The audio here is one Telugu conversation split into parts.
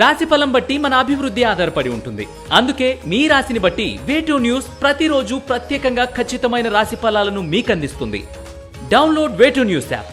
రాశి ఫలం బట్టి మన అభివృద్ధి ఆధారపడి ఉంటుంది. అందుకే మీ రాశిని బట్టి వేటూ న్యూస్ ప్రతిరోజు ప్రత్యేకంగా ఖచ్చితమైన రాశి ఫలాలను మీకు అందిస్తుంది download way two news app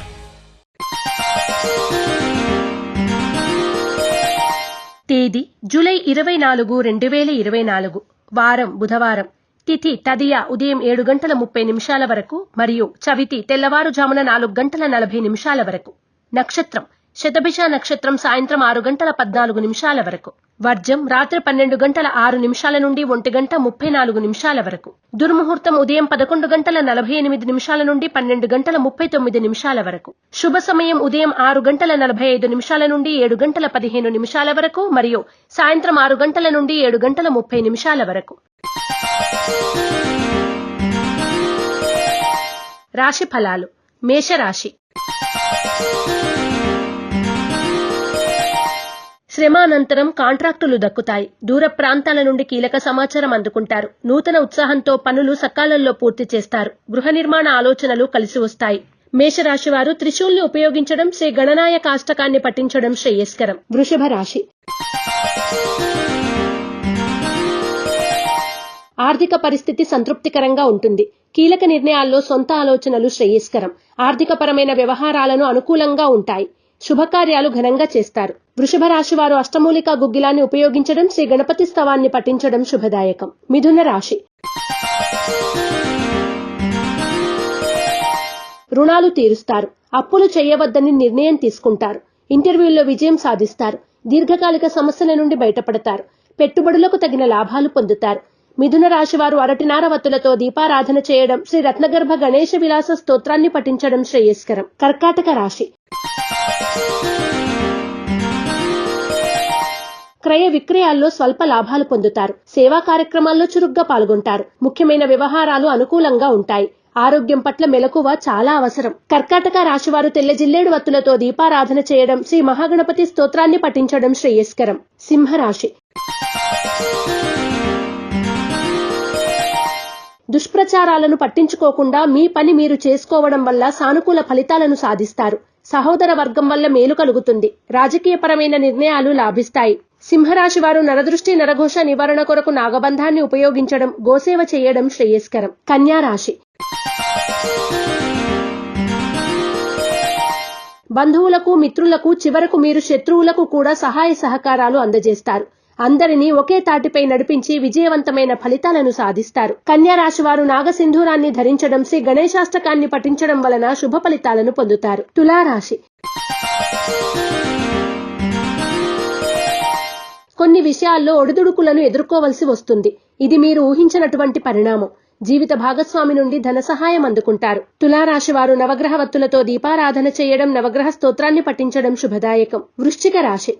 తేదీ జూలై ఇరవై నాలుగు రెండు వేల ఇరవై నాలుగు. వారం బుధవారం. తిథి తదియ ఉదయం ఏడు గంటల ముప్పై నిమిషాల వరకు మరియు చవితి తెల్లవారుజామున నాలుగు గంటల నలభై నిమిషాల వరకు. నక్షత్రం శతభిష నక్షత్రం సాయంత్రం ఆరు గంటల పద్నాలుగు నిమిషాల వరకు. వర్జం రాత్రి పన్నెండు గంటల ఆరు నిమిషాల నుండి ఒంటి గంట ముప్పై నాలుగు నిమిషాల వరకు. దుర్ముహూర్తం ఉదయం పదకొండు గంటల నలభై ఎనిమిది నిమిషాల నుండి పన్నెండు గంటల ముప్పై తొమ్మిది నిమిషాల వరకు. శుభ సమయం ఉదయం ఆరు గంటల నలభై ఐదు నిమిషాల నుండి ఏడు గంటల పదిహేను నిమిషాల వరకు మరియు సాయంత్రం ఆరు గంటల నుండి ఏడు గంటల ముప్పై నిమిషాల వరకు. రాశి ఫలాలు. మేషరాశి. శ్రమ అనంతరం కాంట్రాక్టులు దక్కుతాయి. దూర ప్రాంతాల నుండి కీలక సమాచారం అందుకుంటారు. నూతన ఉత్సాహంతో పనులు సకాలంలో పూర్తి చేస్తారు. గృహ నిర్మాణ ఆలోచనలు కలిసి వస్తాయి. మేషరాశి వారు త్రిశూల్ని ఉపయోగించడం శ్రీ గణనాయ కాష్టకాన్ని పఠించడం శ్రేయస్కరం. వృషభ రాశి. ఆర్థిక పరిస్థితి సంతృప్తికరంగా ఉంటుంది. కీలక నిర్ణయాల్లో సొంత ఆలోచనలు శ్రేయస్కరం. ఆర్థికపరమైన వ్యవహారాలను అనుకూలంగా ఉంటాయి. శుభకార్యాలు ఘనంగా చేస్తారు. వృషభ రాశి వారు అష్టమూలిక గుగ్గిలాన్ని ఉపయోగించడం శ్రీ గణపతి స్తవాన్ని పఠించడం శుభదాయకం. మిథున రాశి. రుణాలు తీరుస్తారు. అప్పులు చేయవద్దని నిర్ణయం తీసుకుంటారు. ఇంటర్వ్యూల్లో విజయం సాధిస్తారు. దీర్ఘకాలిక సమస్యల నుండి బయటపడతారు. పెట్టుబడులకు తగిన లాభాలు పొందుతారు. మిథున రాశి వారు అరటినార వత్తులతో దీపారాధన చేయడం శ్రీ రత్నగర్భ గణేశ విలాస స్తోత్రాన్ని పఠించడం శ్రేయస్కరం. కర్కాటక రాశి. క్రయ విక్రయాల్లో స్వల్ప లాభాలు పొందుతారు. సేవా కార్యక్రమాల్లో చురుగ్గా పాల్గొంటారు. ముఖ్యమైన వ్యవహారాలు అనుకూలంగా ఉంటాయి. ఆరోగ్యం పట్ల మెలకువ చాలా అవసరం. కర్కాటక రాశివారు తెల్ల జిల్లేడు వత్తులతో దీపారాధన చేయడం శ్రీ మహాగణపతి స్తోత్రాన్ని పఠించడం శ్రేయస్కరం. సింహరాశి. దుష్ప్రచారాలను పట్టించుకోకుండా మీ పని మీరు చేసుకోవడం వల్ల సానుకూల ఫలితాలను సాధిస్తారు. సహోదర వర్గం వల్ల మేలు కలుగుతుంది. రాజకీయపరమైన నిర్ణయాలు లాభిస్తాయి. సింహరాశి వారు నరదృష్టి నరఘోష నివారణ కొరకు నాగబంధాన్ని ఉపయోగించడం గోసేవ చేయడం శ్రేయస్కరం. కన్యా రాశి. బంధువులకు మిత్రులకు చివరకు మీరు శత్రువులకు కూడా సహాయ సహకారాలు అందజేస్తారు. అందరినీ ఒకే తాటిపై నడిపించి విజయవంతమైన ఫలితాలను సాధిస్తారు. కన్యా రాశి వారు నాగసింధూరాన్ని ధరించడం శ్రీ గణేశాష్టకాన్ని పఠించడం వలన శుభ ఫలితాలను పొందుతారు. తులారాశి. కొన్ని విషయాల్లో ఒడిదుడుకులను ఎదుర్కోవలసి వస్తుంది. ఇది మీరు ఊహించినటువంటి పరిణామం. జీవిత భాగస్వామి నుండి ధన సహాయం అందుకుంటారు. తులారాశి వారు నవగ్రహ వత్తులతో దీపారాధన చేయడం నవగ్రహ స్తోత్రాన్ని పఠించడం శుభదాయకం. వృశ్చిక రాశి.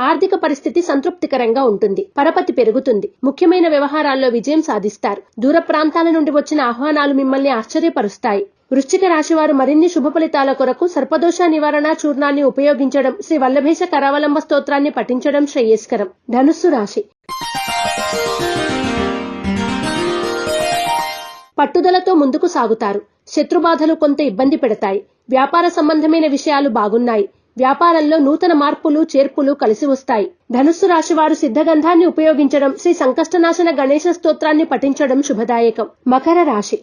ఆర్థిక పరిస్థితి సంతృప్తికరంగా ఉంటుంది. పరపతి పెరుగుతుంది. ముఖ్యమైన వ్యవహారాల్లో విజయం సాధిస్తారు. దూర ప్రాంతాల నుండి వచ్చిన ఆహ్వానాలు మిమ్మల్ని ఆశ్చర్యపరుస్తాయి. వృశ్చిక రాశి వారు మరిన్ని శుభ ఫలితాల కొరకు సర్పదోష నివారణ చూర్ణాన్ని ఉపయోగించడం శ్రీ వల్లభేష కరావలంబ స్తోత్రాన్ని పఠించడం శ్రేయస్కరం. ధనుస్సు రాశి. పట్టుదలతో ముందుకు సాగుతారు. శత్రుబాధలు కొంత ఇబ్బంది పెడతాయి. వ్యాపార సంబంధమైన విషయాలు బాగున్నాయి. వ్యాపారంలో నూతన మార్పులు చేర్పులు కలిసి వస్తాయి. ధనుస్సు రాశి వారు సిద్ధగంధాన్ని ఉపయోగించడం శ్రీ సంకష్టనాశన గణేశ స్తోత్రాన్ని పఠించడం శుభదాయకం. మకర రాశి.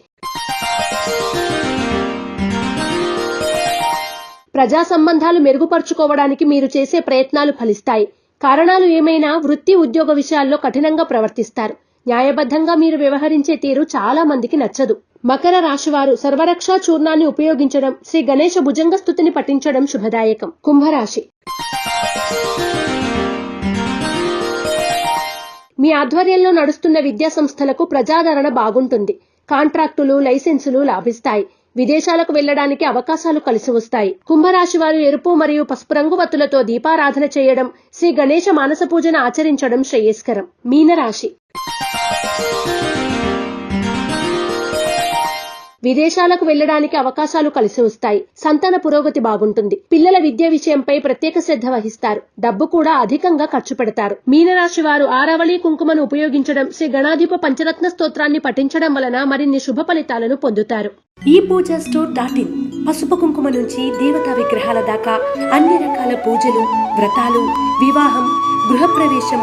ప్రజా సంబంధాలు మెరుగుపరుచుకోవడానికి మీరు చేసే ప్రయత్నాలు ఫలిస్తాయి. కారణాలు ఏమైనా వృత్తి ఉద్యోగ విషయాల్లో కఠినంగా ప్రవర్తిస్తారు. న్యాయబద్ధంగా మీరు వ్యవహరించే తీరు చాలా మందికి నచ్చదు. మకర రాశివారు సర్వరక్షా చూర్ణాన్ని ఉపయోగించడం శ్రీ గణేశ భుజంగ స్థుతిని పఠించడం శుభదాయకం. కుంభరాశి. మీ ఆధ్వర్యంలో నడుస్తున్న విద్యా సంస్థలకు ప్రజాదరణ బాగుంటుంది. కాంట్రాక్టులు లైసెన్సులు లాభిస్తాయి. విదేశాలకు వెళ్ళడానికి అవకాశాలు కలిసి వస్తాయి. కుంభరాశి వారు ఎరుపు మరియు పసుపు రంగు వత్తులతో దీపారాధన చేయడం శ్రీ గణేశ మానస పూజన ఆచరించడం శ్రేయస్కరం. మీనరాశి. విదేశాలకు వెళ్ళడానికి అవకాశాలు కలిసి వస్తాయి. సంతాన పురోగతి బాగుంటుంది. పిల్లల విద్య విషయంపై ప్రత్యేక శ్రద్ధ వహిస్తారు. డబ్బు కూడా అధికంగా ఖర్చు పెడతారు. మీనరాశి వారు ఆరావళి కుంకుమను ఉపయోగించడం శ్రీ గణాధిప పంచరత్న స్తోత్రాన్ని పఠించడం వలన మరిన్ని శుభ ఫలితాలను పొందుతారు. ఈ పూజ స్టోర్ డాట్ ఇన్ పసుపు కుంకుమ నుంచి దేవతా విగ్రహాల దాకా అన్ని రకాల పూజలు వ్రతాలు వివాహం గృహప్రవేశం